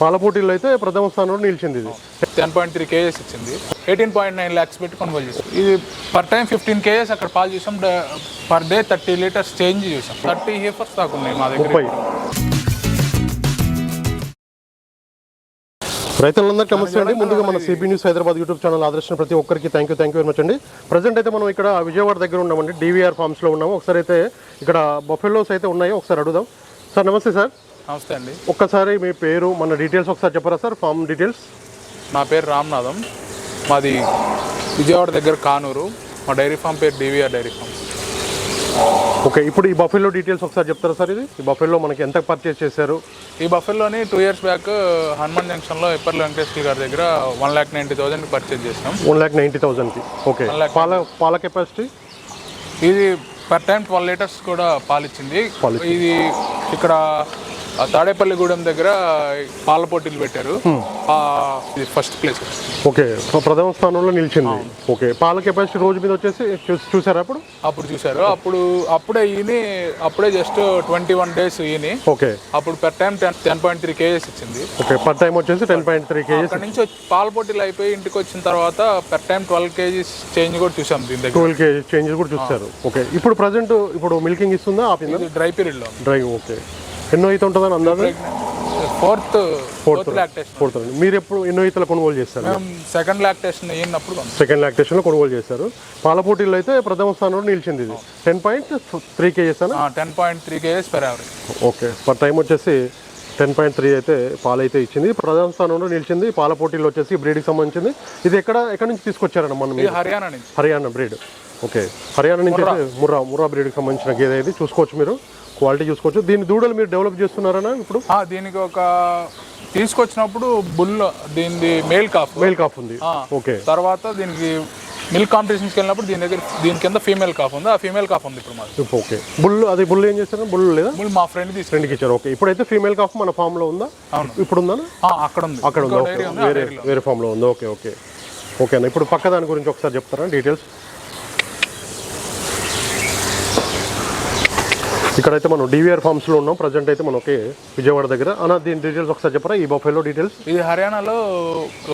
పాల పోటీల్లో అయితే ప్రథమ స్థానంలో నిలిచింది ఇది. టెన్ పాయింట్ త్రీ కేజెస్ ఇచ్చింది. ఎయిటీన్ పాయింట్ నైన్ ల్యాక్స్ పెట్టి కొనుగోలు చేసాం ఇది పర్ టైం ఫిఫ్టీన్ కేజెస్ అక్కడ పాలు చూసాం. Per day thirty litres change చూసాం. థర్టీ హీఫర్స్ దాకా ఉన్నాయి మా దగ్గర. రైతులందరికీ నమస్తే అండి. ముందుగా మన CB news Hyderabad YouTube channel ఆదర్శించిన ప్రతి ఒక్కరికి thank you thank you very much అండి. ప్రజెంట్ అయితే మనం ఇక్కడ విజయవాడ దగ్గర ఉన్నామండి. డివిఆర్ ఫార్మ్స్లో ఉన్నాము. ఒకసారి అయితే ఇక్కడ బఫెలోస్ అయితే ఉన్నాయి. ఒకసారి అడుగుదాం. సార్ నమస్తే సార్. నమస్తే అండి. ఒక్కసారి మీ పేరు మన డీటెయిల్స్ ఒకసారి చెప్పరా సార్ ఫామ్ డీటెయిల్స్ నా పేరు రామ్నాథం. మాది విజయవాడ దగ్గర కానూరు. మా డైరీ ఫామ్ పేరు డివిఆర్ డైరీ ఫామ్. ఓకే ఇప్పుడు ఈ బఫెలో డీటెయిల్స్ ఒకసారి చెప్తారా సార్ ఇది? ఈ బఫెలో మనకి ఎంత పర్చేస్ చేశారు? ఈ బఫెల్లోని టూ ఇయర్స్ బ్యాక్ హనుమాన్ జంక్షన్లో ఎప్పర్ల వెంకటేశ్వర గారి దగ్గర one lakh ninety thousand purchase చేసినాం వన్ ల్యాక్ నైంటీ థౌసండ్కి ఓకే. పాల పాల కెపాసిటీ ఇది పర్ టైం ట్వెల్వ్ లీటర్స్ కూడా పాలిచ్చింది. ఇది ఇక్కడ తాడేపల్లిగూడెం దగ్గర పాల పోటీలు పెట్టారు. ఫస్ట్ ప్లేస్ ఓకే ప్ర- ప్రథమ స్థానంలో నిలిచింది. ఓకే పాల కెపాసిటీ రోజు మీద వచ్చేసి చూసారా అప్పుడు? అప్పుడు చూశారు అప్పుడు అప్పుడే ఈయన అప్పుడే జస్ట్ ట్వంటీ వన్ డేస్ ఈయన. ఓకే. అప్పుడు per time ten ten point three kgs ఇచ్చింది. ఓకే పర్ టైం వచ్చేసి టెన్ పాయింట్ త్రీ కేజీస్ అక్కడ నుంచి పాల పోటీలు అయిపోయి ఇంటికి వచ్చిన తర్వాత per time twelve kgs change కూడా చూసాం దీని దగ్గర. ట్వెల్వ్ కేజీ చేంజెస్ కూడా చూస్తారు. ఓకే ఇప్పుడు ప్రజెంట్ ఇప్పుడు మిల్కింగ్ ఇస్తుందా డ్రై పీరియడ్లో డ్రై ఓకే. ఎన్నో అయితే ఉంటుందని అందాజు? Fourth fourth lactation. ఫోర్త్ మీరు ఎప్పుడు ఎన్నో ఈతలు కొనుగోలు చేస్తారు సెకండ్ లాక్టేషన్ అయినప్పుడు. సెకండ్ లాక్టేషన్లో కొనుగోలు చేశారు. పాల పోటీల్లో అయితే ప్రథమ స్థానంలో నిలిచింది ఇది. టెన్ పాయింట్ త్రీ కేజీస్ అన్న ten point three kgs per average okay. Per time వచ్చేసి టెన్ పాయింట్ త్రీ అయితే పాలు అయితే ఇచ్చింది. ప్రధాన స్థానంలో నిలిచింది. పాల పోటీలో వచ్చేసి బ్రీడ్కి సంబంధించింది. ఇది ఎక్కడ ఎక్కడి నుంచి తీసుకొచ్చారన్న మనం హర్యానా నుంచి. Haryana breed okay. హర్యానా నుంచి అయితే ముర్రా ముర్రా బ్రీడ్కి సంబంధించిన గేదె ఇది. చూసుకోవచ్చు మీరు. క్వాలిటీ చూసుకోవచ్చు. దీని దూడలు మీరు డెవలప్ చేస్తున్నారనా ఇప్పుడు? ఆ, దీనికి ఒక తీసుకొచ్చినప్పుడు బుల్ దీనిది మేల్ కాఫ్. మెయిల్ కాఫ్ ఉంది. ఓకే. తర్వాత దీనికి మిల్క్ కాంపిటీషన్స్కి వెళ్ళినప్పుడు దీని దగ్గర దీని కింద ఫీమేల్ కాఫ్ ఉంది. ఆ ఫీమేల్ కాఫ్ ఉంది ఇప్పుడు మాది. ఓకే. బుల్ అది బుల్ ఏం చేస్తారు? బుల్ లేదా? బుల్ మా ఫ్రెండ్ తీసుకు ఫ్రెండ్కి ఇచ్చారు. ఓకే. ఇప్పుడైతే ఫీమేల్ కాఫ్ మన ఫామ్లో ఉందా. ఇప్పుడు ఉందా? ఆ, అక్కడ ఉంది. అక్కడ ఉందా. ఇంకో ఓకే. డైరీ ఉంది. ఆ వేరే వేరే ఫామ్లో ఉంది. Okay okay okay. అన్న ఇప్పుడు పక్క దాని గురించి ఒకసారి చెప్తారా? డీటెయిల్స్? ఇక్కడైతే మనం డివిఆర్ ఫార్మ్స్లో ఉన్నాం. ప్రజెంట్ అయితే మనం ఒకే విజయవాడ దగ్గర. అన్న దీని డీటెయిల్స్ ఒకసారి చెప్పరా? ఈ బొఫైలో డీటెయిల్స్? ఇది హర్యానాలో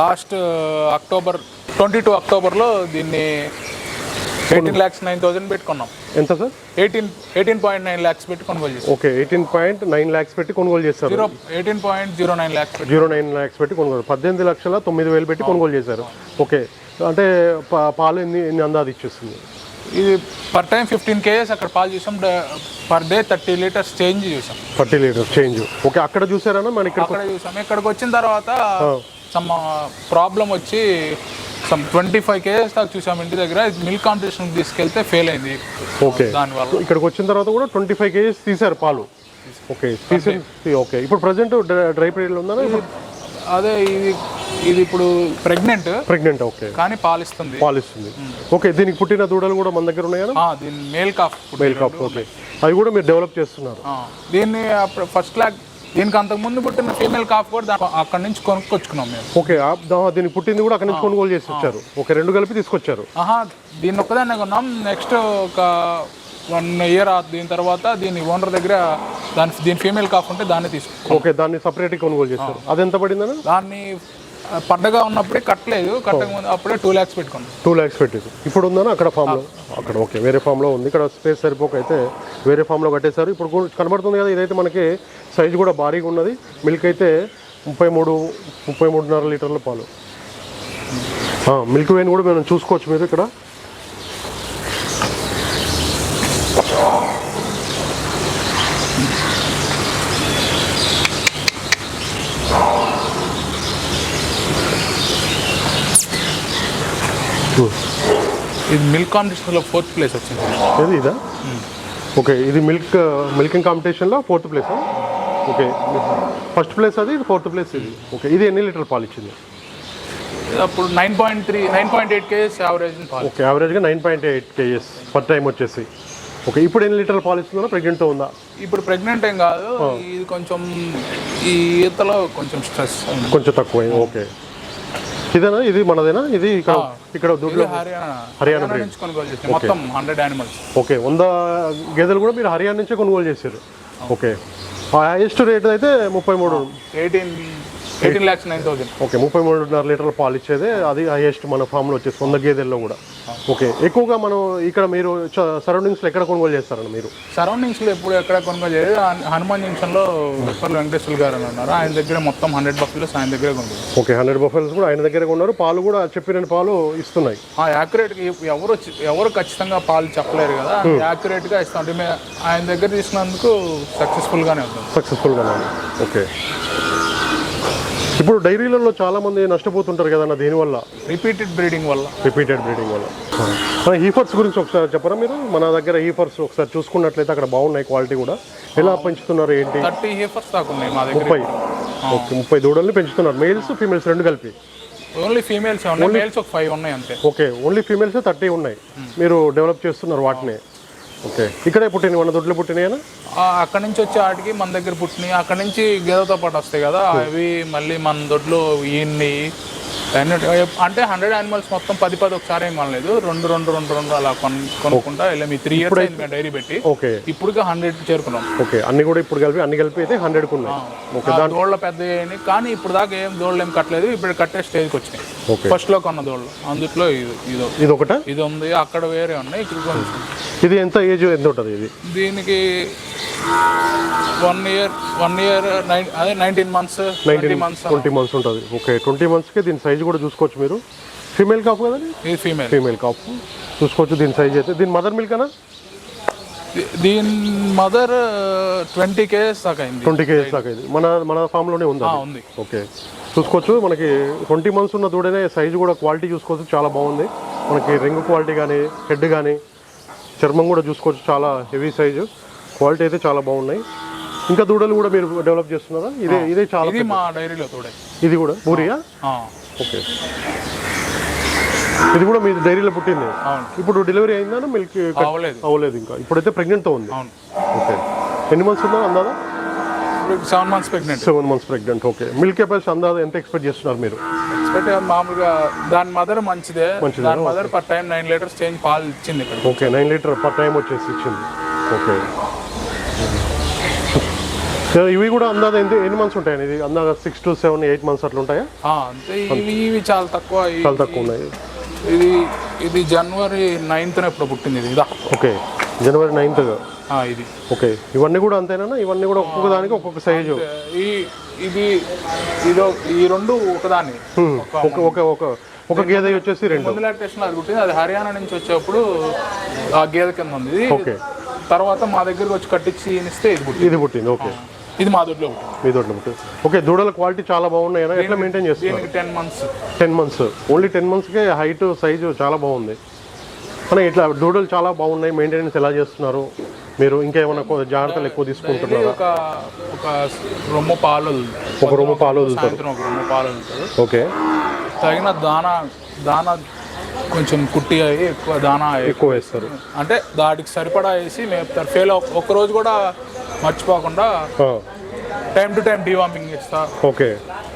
లాస్ట్ అక్టోబర్ ట్వంటీ టూ అక్టోబర్లో దీన్ని ఎయిటీన్ ల్యాక్స్ నైన్ థౌసండ్ పెట్టుకున్నాం. ఎంత sir? Eighteen eighteen point nine lakhs పెట్టి కొనుగోలు చేసాం okay eighteen point nine lakhs పెట్టి కొనుగోలు చేస్తారు zero eighteen point zero nine lakhs zero nine lakhs పెట్టి కొనుగోలు. పద్దెనిమిది లక్షల తొమ్మిది వేలు పెట్టి కొనుగోలు చేశారు. ఓకే అంటే పాలు ఎన్ని ఎన్ని అందాది ఇచ్చేస్తుంది? ఇది పర్ టైం ఫిఫ్టీన్ కేజెస్ అక్కడ పాలు చూసాం. Per day thirty litres change చూసాం. Thirty litres change. ఓకే అక్కడ చూసారన్నా మన ఇక్కడ అక్కడ చూసాం. ఇక్కడికి వచ్చిన తర్వాత సమ్ ప్రాబ్లం వచ్చి సమ్ ట్వంటీ ఫైవ్ కేజెస్ దాకా చూసాం ఇంటి దగ్గర. మిల్క్ కాంపిటీషన్ తీసుకెళ్తే ఫెయిల్ అయింది. ఓకే. దానివల్ల. ఇక్కడికి వచ్చిన తర్వాత కూడా ట్వంటీ ఫైవ్ కేజీస్ తీశారు పాలు. ఓకే తీసి ఓకే. ఇప్పుడు ప్రజెంట్ డ్రై పీరియడ్ ఉందా అదే ఇది ఇది ఇప్పుడు ప్రెగ్నెంట్ ప్రెగ్నెంట్ ఓకే కానీ పాలిస్తుంది. పాలు ఇస్తుంది ఓకే దీనికి పుట్టిన దూడలు కూడా మన దగ్గర ఉన్నాయా? దీని male calf male calf okay అవి కూడా మీరు డెవలప్ చేస్తున్నారు. దీన్ని ఫస్ట్ లాక్ దీనికి అంతకు ముందు పుట్టిన ఫీమేల్ కాఫ్ కూడా అక్కడ నుంచి కొనుక్కొచ్చుకున్నాం మేము. ఓకే దీనికి పుట్టింది కూడా అక్కడ నుంచి కొనుగోలు చేసి వచ్చారు. ఓకే రెండు కలిపి తీసుకొచ్చారు. ఆహా దీన్ని ఒక్కదాన్నే కొన్నాం. నెక్స్ట్ ఒక వన్ ఇయర్ దీని తర్వాత దీని ఓనర్ దగ్గర దాని దీని ఫీమేల్ కాఫ్ ఉంటే దాన్ని తీసుకున్నాం. ఓకే దాన్ని సపరేట్గా కొనుగోలు చేస్తారు అది ఎంత పడిందన్న? దాన్ని ఆ, పడ్డగా ఉన్నప్పుడే కట్టలేదు. కట్టక ముందు అప్పుడే టూ ల్యాక్స్ పెట్టుకున్నాం. టూ ల్యాక్స్ పెట్టేసి. ఇప్పుడు ఉందన్న అక్కడ ఫామ్లో అక్కడ ఓకే వేరే ఫామ్లో ఉంది. ఇక్కడ స్పేస్ సరిపోక అయితే వేరే ఫామ్లో కట్టేశారు. ఇప్పుడు కనబడుతుంది కదా ఇదైతే మనకి సైజు కూడా భారీగా ఉన్నది. మిల్క్ అయితే ముప్పై మూడు ముప్పై మూడున్నర లీటర్ల పాలు. మిల్క్ వేని కూడా మనం చూసుకోవచ్చు మీరు ఇక్కడ. ఇది మిల్క్ కాంపిటీషన్లో ఫోర్త్ ప్లేస్ వచ్చింది. ఏది ఇదా? ఓకే ఇది మిల్క్ మిల్కింగ్ కాంపిటీషన్లో fourth place okay. First place అది ఇది ఫోర్త్ ప్లేస్ ఇది. ఓకే ఇది ఎన్ని లీటర్ పాలు ఇచ్చింది? అప్పుడు nine point three nine point eight kgs average okay యావరేజ్గా nine point eight kgs per time వచ్చేసి. ఓకే ఇప్పుడు ఎన్ని లీటర్ల పాలు ఇస్తుందో ప్రెగ్నెంట్తో ఉందా? ఇప్పుడు ప్రెగ్నెంట్ ఏం కాదు ఇది కొంచెం ఈ ఈతలో కొంచెం స్ట్రెస్ కొంచెం తక్కువ ఓకే. ఇదేనా? ఇది మనదేనా? ఇది ఇక్కడ ఇక్కడ దూడ్లో హర్యానా నుంచి కొనుగోలు చేసాం మొత్తం హండ్రెడ్ యానిమల్స్ ఓకే. వంద గేదెలు కూడా మీరు హర్యానా నుంచే కొనుగోలు చేశారు. ఓకే. హైయెస్ట్ రేట్ అయితే ముప్పై మూడు. Eighteen eighteen lakhs nine thousand okay ముప్పై మూడున్నర లీటర్ల పాలు ఇచ్చేదే. అది హైయెస్ట్ మన ఫామ్లో వచ్చేసి వంద గేదెల్లో కూడా. ఓకే ఎక్కువగా మనం ఇక్కడ మీరు సరౌండింగ్స్లో ఎక్కడ కొనుగోలు చేస్తారండి మీరు? సరౌండింగ్స్లో ఎప్పుడు ఎక్కడ కొనుగోలు చేయలేదు. హన్- హనుమాన్ జంక్షన్లో ఉప్పర్ల వెంకటేశ్వర గారు అని ఉన్నారు. ఆయన దగ్గర మొత్తం హండ్రెడ్ బఫీలోస్ ఆయన దగ్గరే కొనుగోలు ఓకే హండ్రెడ్ బఫెల్స్ కూడా ఆయన దగ్గర ఉన్నారు పాలు కూడా చెప్పిన పాలు ఇస్తున్నాయి. యాక్యురేట్ ఎవరు ఎవరు ఖచ్చితంగా పాలు చెప్పలేరు కదా. యాక్యురేట్గా ఇస్తాం. అంటే ఆయన దగ్గర తీసుకున్నందుకు సక్సెస్ఫుల్ గానే అవుతుంది సక్సెస్ఫుల్గా ఉంది. ఓకే ఇప్పుడు డైరీలలో చాలా మంది నష్టపోతుంటారు కదన్న దీనివల్ల? రిపీటెడ్ బ్రీడింగ్ వల్ల. రిపీటెడ్ బ్రీడింగ్ వల్ల. మన హీఫర్స్ గురించి ఒకసారి చెప్పరా మీరు? మన దగ్గర హీఫర్స్ ఒకసారి చూసుకున్నట్లయితే అక్కడ బాగున్నాయి క్వాలిటీ కూడా. ఎలా పెంచుతున్నారు ఏంటి? థర్టీ హీఫర్స్ దాకా ఉన్నాయి మా దగ్గర ముప్పై. ఓకే ముప్పై దూడల్ని పెంచుతున్నారు. మేల్స్ ఫీమేల్స్ రెండు కలిపి. ఓన్లీ ఫీమేల్స్ ఉన్నాయి. మేల్స్ ఒక ఫైవ్ ఉన్నాయి అంతే. ఓకే ఓన్లీ ఫీమేల్స్ థర్టీ ఉన్నాయి. మీరు డెవలప్ చేస్తున్నారు వాటిని. ఓకే. ఇక్కడే పుట్టినవి మన దొడ్లు పుట్టినాయనా? అక్కడ నుంచి వచ్చే వాటికి మన దగ్గర పుట్టినాయి అక్కడ నుంచి గేదెతో పాటు వస్తాయి కదా అవి మళ్ళీ మన దొడ్లో ఈయన్ని అంటే హండ్రెడ్ యానిమల్స్ మొత్తం పది పది ఒకసారి ఏం కొనలేదు రెండు రెండు రెండు రెండు అలా కొన్ కొనుక్కుంటా. వెళ్ళాం ఈ త్రీ ఇయర్స్ అయింది డైరీ పెట్టి. ఓకే. ఇప్పటికే హండ్రెడ్ చేరుకున్నాం. ఓకే. అన్ని కూడా ఇప్పుడు కలిపి అన్ని కలిపి అయితే ఉన్నాయి. ఓకే ఆ దోళ్ళ పెద్ద కానీ ఇప్పుడు దాకా ఏం దోళ్ళు ఏం కట్టలేదు. ఇప్పుడు కట్టే స్టేజ్కి వచ్చినాయి. ఫస్ట్లో కొన్న దోళ్ళు. అందుట్లో ఇది ఇది. ఇది ఒకట ఇది ఉంది. అక్కడ వేరే ఉన్నాయి. ఇక్కడ కొంచెం ఇది ఎంత ఏజ్ ఎంత ఉంటుంది ఇది? దీనికి one year one year nine అదే nineteen months twenty months twenty months ఉంటుంది. ఓకే ట్వంటీ మంత్స్కి దీని సైజ్ కూడా చూసుకోవచ్చు మీరు. ఫీమేల్ కాపు కదండి ఇది? ఫీమేల్ ఫీమేల్ కాపు చూసుకోవచ్చు దీని సైజ్ అయితే. దీని మదర్ మిల్క్ అనా దీని మదర్ ట్వంటీ కేజెస్ దాకా అయింది. ట్వంటీ కేజీస్ దాకా ఇది మన మన ఫామ్లోనే ఉందా ఉంది. ఓకే చూసుకోవచ్చు. మనకి ట్వంటీ మంత్స్ ఉన్న దూడనే సైజు కూడా క్వాలిటీ చూసుకోవచ్చు. చాలా బాగుంది. మనకి రింగ్ క్వాలిటీ కానీ హెడ్ కానీ చర్మం కూడా చూసుకోవచ్చు చాలా హెవీ సైజు. క్వాలిటీ అయితే చాలా బాగున్నాయి. ఇంకా దూడలు కూడా మీరు డెవలప్ చేస్తున్నారా? ఇదే ఇదే చాలా ఇది మా డైరీలో తోడే ఇది కూడా? పూరియా ఆ, ఓకే. ఇది కూడా మీ డైరీలో పుట్టింది. ఇప్పుడు డెలివరీ అయిందా? మిల్క్ అవ్వలేదు. అవ్వలేదు ఇంకా. ఇప్పుడైతే ప్రెగ్నెంట్తో ఉంది. ఓకే. ఎన్ని మంత్స్ ఉందా అందాదా seven months pregnant. Seven months pregnant. Okay. Milk capacity అందాదా ఎంత ఎక్స్పెక్ట్ చేస్తున్నారు మీరు? ఎక్స్పెక్ట్ మామూలుగా దాని మదర్ మంచిదే. దాని mother per time nine litres change పాలు ఇచ్చింది ఇక్కడ. Okay nine litre per time వచ్చేసి ఇచ్చింది. ఓకే. ఇవి కూడా అందాద ఎన్ని ఎన్ని మంత్స్ ఉంటాయండి ఇది అందాద six to seven eight months అట్లా ఉంటాయా? అంతే. ఇవి ఇవి చాలా తక్కువ. చాలా తక్కువ ఉన్నాయి. ఇది ఇది జనవరి నైన్త్ ఎప్పుడు పుట్టింది ఇది? ఇదా. ఓకే జనవరి నైన్త్ ఇది. ఓకే ఇవన్నీ కూడా అంతేనా? ఇవన్నీ కూడా ఒక్కొక్క దానికి ఒక్కొక్క సైజు ఈ ఇది ఇదో ఈ రెండు ఒకదాన్ని. ఒక ఒక ఒక ఒక గేదె వచ్చేసి రెండు. ముందు లాక్టేషన్ అది పుట్టింది. అది హర్యానా నుంచి వచ్చేప్పుడు ఆ గేదె కింద ఉంది ఓకే. తర్వాత మా దగ్గరికి వచ్చి కట్టించి ఇస్తే ఇది పుట్టింది. ఇది పుట్టింది. ఓకే. ఇది మా దొడ్లో మీ దొడ్లో ఓకే దూడల క్వాలిటీ చాలా బాగున్నాయి ఎట్లా మెయింటైన్ దీనికి ten months ten months. Only ten మంత్స్కే height size చాలా బాగుంది. కానీ ఇట్లా దూడలు చాలా బాగున్నాయి. మెయింటెనెన్స్ ఎలా చేస్తున్నారు? మీరు ఇంకేమైనా జాగ్రత్తలు ఎక్కువ తీసుకుంటున్నారా? ఒక ఒక రొమ్ము పాలు. ఒక రొమ్ము పాలు వదులుతారు. ఒక రొమ్ము పాలు వదులుతారు. ఓకే. తగిన దానా దానా కొంచెం కుట్టి అయ్యి ఎక్కువ దానా ఎక్కువ వేస్తారు. అంటే దాటికి సరిపడా వేసి మేపుతారు. ఫెయిల్ ఒక్క రోజు కూడా మర్చిపోకుండా టైం టు టైం డీవార్మింగ్ చేస్తా. ఓకే.